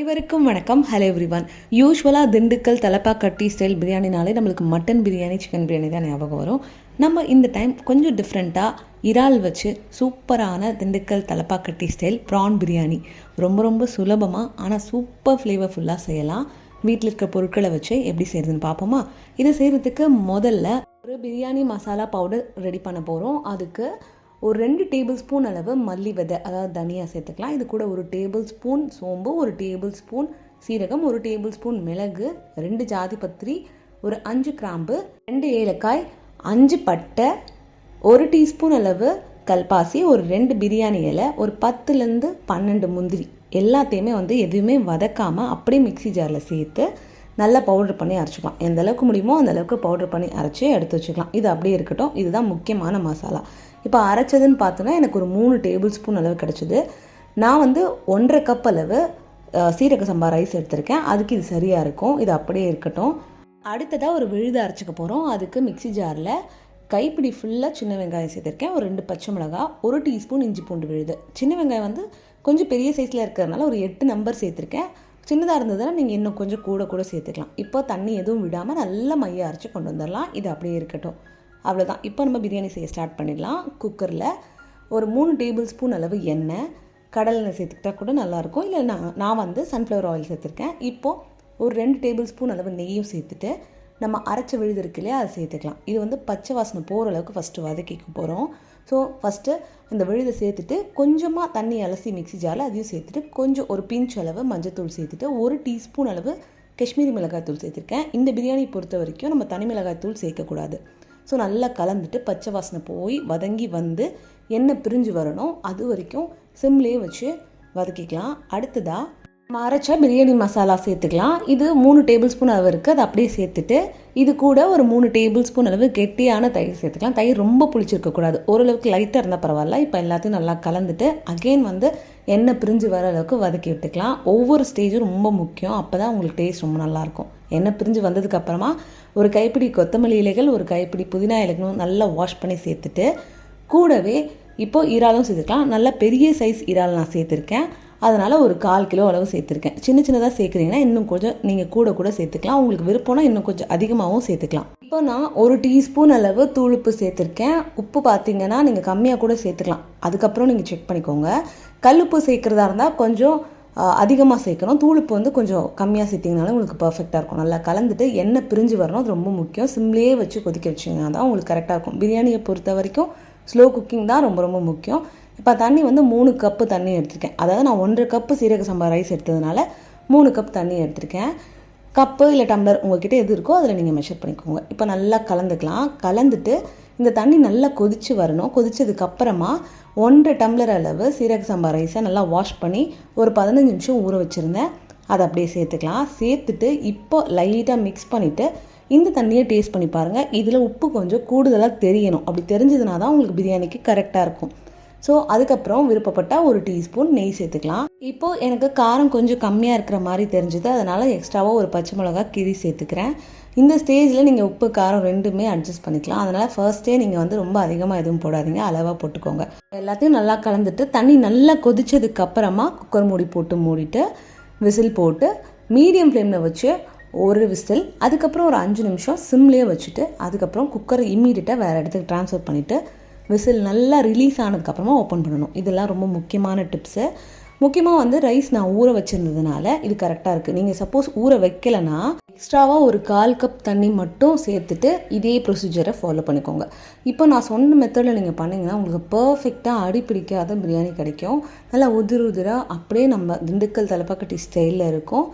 அனைவருக்கும் வணக்கம். Hello everyone யூஸ்வலாக திண்டுக்கல் தலப்பாக்கட்டி ஸ்டைல் பிரியாணினாலே நம்மளுக்கு மட்டன் பிரியாணி சிக்கன் பிரியாணி தான் ஞாபகம் வரும். நம்ம இந்த டைம் கொஞ்சம் டிஃப்ரெண்ட்டாக இறால் வச்சு சூப்பரான திண்டுக்கல் தலப்பாக்கட்டி ஸ்டைல் ப்ரான் பிரியாணி. ரொம்ப ரொம்ப சுலபமாக ஆனால் சூப்பர் ஃப்ளேவர்ஃபுல்லாக செய்யலாம். வீட்டில் இருக்கிற பொருட்களை வச்சு எப்படி செய்கிறதுன்னு பார்ப்போமா? இதை செய்கிறதுக்கு முதல்ல ஒரு பிரியாணி மசாலா பவுடர் ரெடி பண்ண போகிறோம் அதுக்கு ஒரு ரெண்டு டேபிள் ஸ்பூன் அளவு மல்லி விதை அதாவது தனியா சேர்த்துக்கலாம். இது கூட ஒரு டேபிள் ஸ்பூன் சோம்பு ஒரு டேபிள் ஸ்பூன் சீரகம் ஒரு டேபிள் ஸ்பூன் மிளகு ரெண்டு ஜாதி பத்திரி ஒரு அஞ்சு கிராம்பு ரெண்டு ஏலக்காய் அஞ்சு பட்டை ஒரு டீஸ்பூன் அளவு கல்பாசி ஒரு ரெண்டு பிரியாணி இலை ஒரு பத்துலேருந்து பன்னெண்டு முந்திரி. எல்லாத்தையுமே வந்து எதுவுமே வதக்காமல் அப்படியே மிக்ஸி ஜாரில் சேர்த்து நல்லா பவுடர் பண்ணி அரைச்சிக்கலாம். எந்த அளவுக்கு முடியுமோ அந்த அளவுக்கு பவுடர் பண்ணி அரைச்சி எடுத்து வச்சுக்கலாம். இது அப்படியே இருக்கட்டும். இதுதான் முக்கியமான மசாலா இப்போ அரைச்சதுன்னு பார்த்தோன்னா எனக்கு ஒரு மூணு டேபிள் ஸ்பூன் அளவு கிடச்சிது. நான் வந்து ஒன்றரை கப் அளவு சீரக சம்பா ரைஸ் எடுத்திருக்கேன். அதுக்கு இது சரியாக இருக்கும். இது அப்படியே இருக்கட்டும். அடுத்ததாக ஒரு விழுது அரைச்சிக்க போகிறோம் அதுக்கு மிக்ஸி ஜாரில் கைப்பிடி ஃபுல்லாக சின்ன வெங்காயம் சேர்த்துருக்கேன். ஒரு ரெண்டு பச்சை மிளகா ஒரு டீஸ்பூன் இஞ்சி பூண்டு விழுது. சின்ன வெங்காயம் வந்து கொஞ்சம் பெரிய சைஸில் இருக்கிறதுனால ஒரு எட்டு நம்பர் சேர்த்துருக்கேன். சின்னதாக இருந்ததுன்னா நீங்கள் இன்னும் கொஞ்சம் கூட கூட சேர்த்துக்கலாம். இப்போ தண்ணி எதுவும் விடாமல் நல்லா மைய அரைச்சி கொண்டு வந்துடலாம். இது அப்படியே இருக்கட்டும். அவ்வளோதான் இப்போ நம்ம பிரியாணி செய்ய ஸ்டார்ட் பண்ணிடலாம். குக்கரில் ஒரு மூணு டேபிள் ஸ்பூன் அளவு எண்ணெய் கடலெண்ணெய் சேர்த்துக்கிட்டா கூட நல்லாயிருக்கும் இல்லை நான் நான் வந்து சன்ஃப்ளவர் ஆயில் சேர்த்துருக்கேன். இப்போது ஒரு ரெண்டு டேபிள் ஸ்பூன் அளவு நெய்யும் சேர்த்துட்டு நம்ம அரைச்ச விழுது இருக்கு இல்லையா அதை சேர்த்துக்கலாம். இது வந்து பச்சை வாசனை போகிற அளவுக்கு ஃபஸ்ட்டு வதக்கிக்க போகிறோம் ஸோ ஃபஸ்ட்டு இந்த விழுதை சேர்த்துட்டு கொஞ்சமாக தண்ணி அலசி மிக்ஸி ஜாரில் அதையும் சேர்த்துட்டு கொஞ்சம் ஒரு பிஞ்ச் அளவு மஞ்சத்தூள் சேர்த்துட்டு ஒரு டீஸ்பூன் அளவு காஷ்மீரி மிளகாய் தூள் சேர்த்துருக்கேன். இந்த பிரியாணி பொறுத்த வரைக்கும் நம்ம தனி மிளகாய் தூள் சேர்க்கக்கூடாது ஸோ நல்லா கலந்துட்டு பச்சை வாசனை போய் வதங்கி வந்து எண்ணெய் பிரிஞ்சு வரணும். அது வரைக்கும் சிம்லேயே வச்சு வதக்கிக்கலாம். அடுத்ததாக நம்ம அரைச்ச பிரியாணி மசாலா சேர்த்துக்கலாம். இது மூணு டேபிள் ஸ்பூன் அளவு இருக்குது அதை அப்படியே சேர்த்துட்டு இது கூட ஒரு மூணு டேபிள் ஸ்பூன் அளவு கெட்டியான தயிர் சேர்த்துக்கலாம். தயிர் ரொம்ப புளிச்சிருக்கக்கூடாது ஓரளவுக்கு லைட்டாக இருந்தால் பரவாயில்ல. இப்போ எல்லாத்தையும் நல்லா கலந்துட்டு அகெயின் வந்து எண்ணெய் பிரிஞ்சு வர அளவுக்கு வதக்கி விட்டுக்கலாம். ஒவ்வொரு ஸ்டேஜும் ரொம்ப முக்கியம். அப்போ தான் உங்களுக்கு டேஸ்ட் ரொம்ப நல்லாயிருக்கும் எண்ணெய் பிரிஞ்சு வந்ததுக்கப்புறமா ஒரு கைப்பிடி கொத்தமல்லி இலைகள் ஒரு கைப்பிடி புதினா இலைகளும் நல்லா வாஷ் பண்ணி சேர்த்துட்டு கூடவே இப்போது இறாலும் சேர்த்துக்கலாம். நல்லா பெரிய சைஸ் இறால் நான் சேர்த்துருக்கேன். அதனால் ஒரு கால் கிலோ அளவு சேர்த்துருக்கேன். சின்ன சின்னதாக சேர்க்குறீங்கன்னா இன்னும் கொஞ்சம் நீங்கள் கூட கூட சேர்த்துக்கலாம். உங்களுக்கு விருப்பம்னா இன்னும் கொஞ்சம் அதிகமாகவும் சேர்த்துக்கலாம். இப்போ நான் ஒரு டீஸ்பூன் அளவு தூளுப்பு சேர்த்துருக்கேன். உப்பு பார்த்தீங்கன்னா நீங்கள் கம்மியாக கூட சேர்த்துக்கலாம். அதுக்கப்புறம் நீங்கள் செக் பண்ணிக்கோங்க. கல்லுப்பு சேர்க்குறதா இருந்தால் கொஞ்சம் அதிகமாக சேர்க்கணும். தூளுப்பு வந்து கொஞ்சம் கம்மியாக சேர்த்திங்கனாலும் உங்களுக்கு பர்ஃபெக்டாக இருக்கும். நல்லா கலந்துட்டு எண்ணெய் பிரிஞ்சு வரணும். அது ரொம்ப முக்கியம். சிம்லேயே வச்சு கொதிக்க வச்சிங்கன்னா தான் உங்களுக்கு கரெக்டாக இருக்கும். பிரியாணியை பொறுத்த வரைக்கும் ஸ்லோ குக்கிங் தான் ரொம்ப ரொம்ப முக்கியம். இப்போ தண்ணி வந்து மூணு கப்பு தண்ணி எடுத்திருக்கேன். அதாவது நான் ஒன்றரை கப்பு சீரக சம்பா ரைஸ் எடுத்ததுனால மூணு கப் தண்ணி எடுத்திருக்கேன். கப்பு இல்லை டம்ளர் உங்கள்கிட்ட எது இருக்கோ அதில் நீங்கள் மெஷர் பண்ணிக்கோங்க. இப்போ நல்லா கலந்துக்கலாம். கலந்துட்டு இந்த தண்ணி நல்லா கொதிச்சு வரணும். கொதிச்சதுக்கு அப்புறமா ஒன்றரை டம்ளர் அளவு சீரக சம்பா ரைஸை நல்லா வாஷ் பண்ணி ஒரு பதினஞ்சு நிமிஷம் ஊற வச்சுருந்தேன். அதை அப்படியே சேர்த்துக்கலாம். சேர்த்துட்டு இப்போ லைட்டாக மிக்ஸ் பண்ணிவிட்டு இந்த தண்ணியை டேஸ்ட் பண்ணி பாருங்கள் இதில் உப்பு கொஞ்சம் கூடுதலாக தெரியணும். அப்படி தெரிஞ்சதுனா தான் உங்களுக்கு பிரியாணிக்கு கரெக்டாக இருக்கும். ஸோ அதுக்கப்புறம் விருப்பப்பட்டால் ஒரு டீஸ்பூன் நெய் சேர்த்துக்கலாம். இப்போது எனக்கு காரம் கொஞ்சம் கம்மியாக இருக்கிற மாதிரி தெரிஞ்சுது. அதனால் எக்ஸ்ட்ராவாக ஒரு பச்சை மிளகா கீரி சேர்த்துக்கிறேன். இந்த ஸ்டேஜில் நீங்கள் உப்பு காரம் ரெண்டுமே அட்ஜஸ்ட் பண்ணிக்கலாம். அதனால் ஃபர்ஸ்ட்டே நீங்கள் வந்து ரொம்ப அதிகமாக எதுவும் போடாதீங்க. அளவாக போட்டுக்கோங்க. எல்லாத்தையும் நல்லா கலந்துட்டு தண்ணி நல்லா கொதிச்சதுக்கு அப்புறமா குக்கர் மூடி போட்டு மூடிட்டு விசில் போட்டு மீடியம் ஃப்ளேமில் வச்சு ஒரு விசில் அதுக்கப்புறம் ஒரு அஞ்சு நிமிஷம் சிம்லேயே வச்சுட்டு அதுக்கப்புறம் குக்கரை இம்மீடியட்டாக வேறு இடத்துக்கு ட்ரான்ஸ்ஃபர் பண்ணிவிட்டு விசில் நல்லா ரிலீஸ் ஆனதுக்கப்புறமா ஓப்பன் பண்ணணும். இதெல்லாம் ரொம்ப முக்கியமான டிப்ஸு முக்கியமாக வந்து ரைஸ் நான் ஊற வச்சுருந்ததுனால இது கரெக்டாக இருக்குது நீங்கள் சப்போஸ் ஊற வைக்கலைன்னா எக்ஸ்ட்ராவாக ஒரு கால் கப் தண்ணி மட்டும் சேர்த்துட்டு இதே ப்ரொசீஜரை ஃபாலோ பண்ணிக்கோங்க. இப்போ நான் சொன்ன மெத்தடில் நீங்கள் பண்ணிங்கன்னா உங்களுக்கு பர்ஃபெக்டாக அடி பிடிக்காத பிரியாணி கிடைக்கும். நல்லா உதிர் உதிராக அப்படியே நம்ம திண்டுக்கல் தலைப்பாக்கட்டி ஸ்டைலில் இருக்கும்.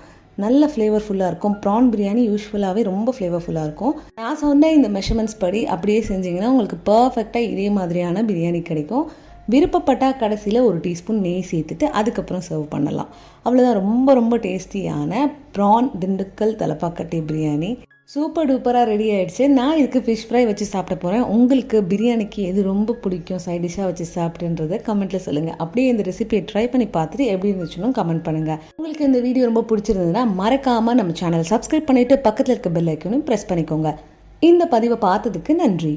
நல்ல ஃப்ளேவர்ஃபுல்லாக இருக்கும். ப்ரான் பிரியாணி யூஸ்ஃபுல்லாகவே ரொம்ப ஃப்ளேவர்ஃபுல்லாக இருக்கும். நான் சொன்ன இந்த மெஷர்மெண்ட்ஸ் படி அப்படியே செஞ்சீங்கன்னா உங்களுக்கு பர்ஃபெக்டாக இதே மாதிரியான பிரியாணி கிடைக்கும். விருப்பப்பட்டால் கடைசியில் ஒரு டீஸ்பூன் நெய் சேர்த்துட்டு அதுக்கப்புறம் சர்வ் பண்ணலாம். அவ்வளோதான் ரொம்ப ரொம்ப டேஸ்டியான ப்ரான் திண்டுக்கல் தலப்பாக்கட்டி பிரியாணி சூப்பர் டூப்பராக ரெடி ஆகிடுச்சு நான் இதுக்கு ஃபிஷ் ஃப்ரை வச்சு சாப்பிட போகிறேன் உங்களுக்கு பிரியாணிக்கு எது ரொம்ப பிடிக்கும்? சைட் டிஷ்ஷாக வச்சு சாப்பிட்டுன்றதை கமெண்ட்டில் சொல்லுங்கள் அப்படியே இந்த ரெசிபியை ட்ரை பண்ணி பார்த்துட்டு எப்படி இருந்துச்சுன்னு கமெண்ட் பண்ணுங்கள் உங்களுக்கு இந்த வீடியோ ரொம்ப பிடிச்சிருந்ததுன்னா மறக்காமல் நம்ம சேனல் சப்ஸ்கிரைப் பண்ணிவிட்டு பக்கத்தில் இருக்க பெல் ஐக்கனும் ப்ரெஸ் பண்ணிக்கோங்க. இந்த பதிவை பார்த்ததுக்கு நன்றி.